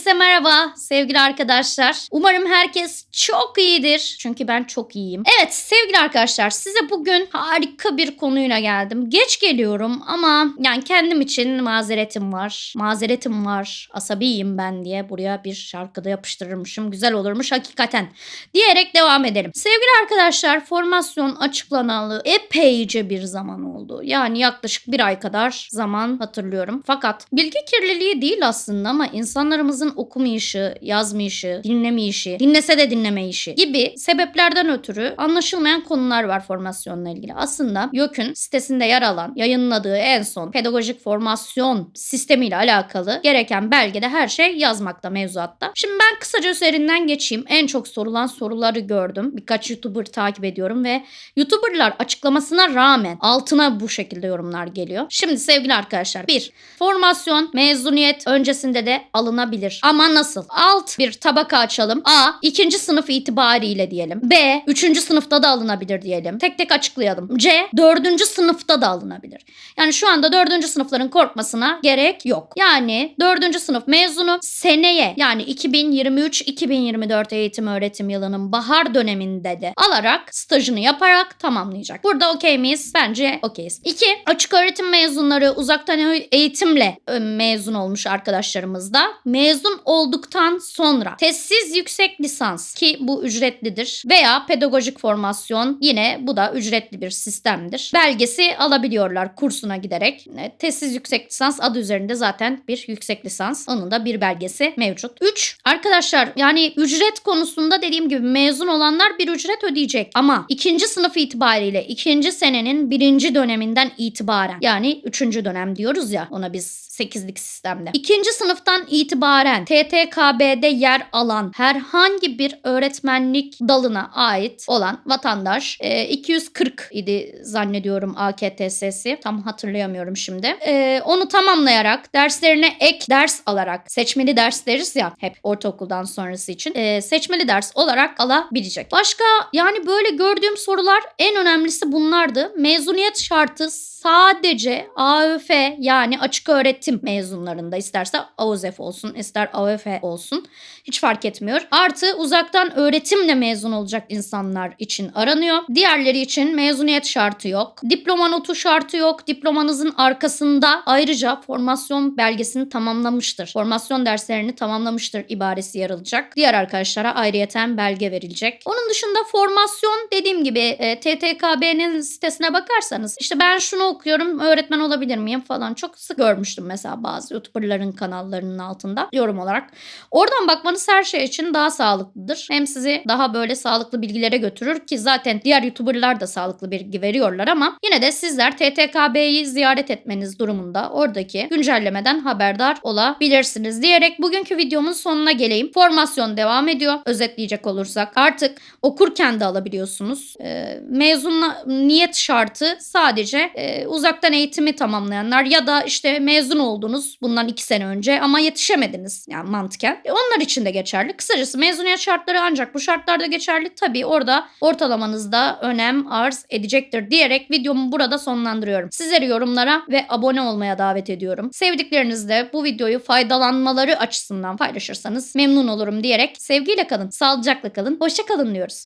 Herkese merhaba sevgili arkadaşlar. Umarım herkes çok iyidir. Çünkü ben çok iyiyim. Evet sevgili arkadaşlar size bugün harika bir konuyla geldim. Geç geliyorum ama yani kendim için mazeretim var. Mazeretim var. Asabiyim ben diye buraya bir şarkıda yapıştırırmışım. Güzel olurmuş hakikaten. Diyerek devam edelim. Sevgili arkadaşlar formasyon açıklanalı epeyce bir zaman oldu. Yani yaklaşık bir ay kadar zaman hatırlıyorum. Fakat bilgi kirliliği değil aslında ama insanlarımızın okumayışı, yazmayışı, dinlemeyişi, dinlese de dinlemeyişi gibi sebeplerden ötürü anlaşılmayan konular var formasyonla ilgili. Aslında YÖK'ün sitesinde yer alan, yayınladığı en son pedagojik formasyon sistemiyle alakalı gereken belgede her şey yazmakta mevzuatta. Şimdi ben kısaca üzerinden geçeyim. En çok sorulan soruları gördüm. Birkaç YouTuber takip ediyorum ve YouTuber'lar açıklamasına rağmen altına bu şekilde yorumlar geliyor. Şimdi sevgili arkadaşlar bir Formasyon mezuniyet öncesinde de alınabilir. Ama nasıl? Alt bir tabaka açalım. A. ikinci sınıf itibariyle diyelim. B. Üçüncü sınıfta da alınabilir diyelim. Tek tek açıklayalım. C. Dördüncü sınıfta da alınabilir. Yani şu anda dördüncü sınıfların korkmasına gerek yok. Yani dördüncü sınıf mezunu seneye yani 2023-2024 eğitim öğretim yılının bahar döneminde de alarak stajını yaparak tamamlayacak. Burada okey miyiz? Bence okeyiz. 2. Açık öğretim mezunları uzaktan eğitimle e, mezun olmuş arkadaşlarımız da mezun olduktan sonra tezsiz yüksek lisans ki bu ücretlidir veya pedagojik formasyon yine bu da ücretli bir sistemdir. Belgesi alabiliyorlar kursuna giderek. E, Tezsiz yüksek lisans adı üzerinde zaten bir yüksek lisans. Onun da bir belgesi mevcut. 3. Arkadaşlar yani ücret konusunda dediğim gibi mezun olanlar bir ücret ödeyecek. Ama ikinci sınıf itibariyle ikinci senenin birinci döneminden itibaren yani üçüncü dönem diyoruz ya ona biz 8'lik sistemde. İkinci sınıftan itibaren TTKB'de yer alan herhangi bir öğretmenlik dalına ait olan vatandaş e, 240 idi zannediyorum AKTS'si. Tam hatırlayamıyorum şimdi. E, onu tamamlayarak derslerine ek ders alarak seçmeli ders deriz ya hep ortaokuldan sonrası için e, seçmeli ders olarak alabilecek. Başka yani böyle gördüğüm sorular en önemlisi bunlardı. Mezuniyet şartı sadece AÖF yani açık öğretim mezunlarında isterse AOZEF olsun ister AÖF olsun hiç fark etmiyor. Artı uzaktan öğretimle mezun olacak insanlar için aranıyor. Diğerleri için mezuniyet şartı yok. Diploma notu şartı yok. Diplomanızın arkasında ayrıca formasyon belgesini tamamlamıştır. Formasyon derslerini tamamlamıştır ibaresi yer alacak. Diğer arkadaşlara ayrıyeten belge verilecek. Onun dışında formasyon dediğim gibi e, TTKB'nin sitesine bakarsanız işte ben şunu okuyorum öğretmen olabilir miyim falan çok sık görmüştüm mesela bazı youtuberların kanallarının altında yorum olarak. Oradan bakmanız her şey için daha sağlıklıdır. Hem sizi daha böyle sağlıklı bilgilere götürür ki zaten diğer youtuberlar da sağlıklı bilgi veriyorlar ama yine de sizler TTKB'yi ziyaret etmeniz durumunda oradaki güncellemeden haberdar olabilirsiniz diyerek bugünkü videomun sonuna geleyim. Formasyon devam ediyor. Özetleyecek olursak artık okurken de alabiliyorsunuz. Ee, mezunla niyet şartı sadece e, uzaktan eğitimi tamamlayanlar ya da işte mezun oldunuz bundan iki sene önce ama yetişemediniz yani mantıken. E, onlar için de geçerli. Kısacası mezuniyet şartları ancak bu şartlarda geçerli. Tabii orada ortalamanızda önem arz edecektir diyerek videomu burada sonlandırıyorum. Sizleri yorumlara ve abone olmaya davet ediyorum. Sevdiklerinizle bu videoyu faydalanmaları açısından paylaşırsanız memnun olurum diyerek sevgiyle kalın, sağlıcakla kalın, hoşça kalın diyoruz.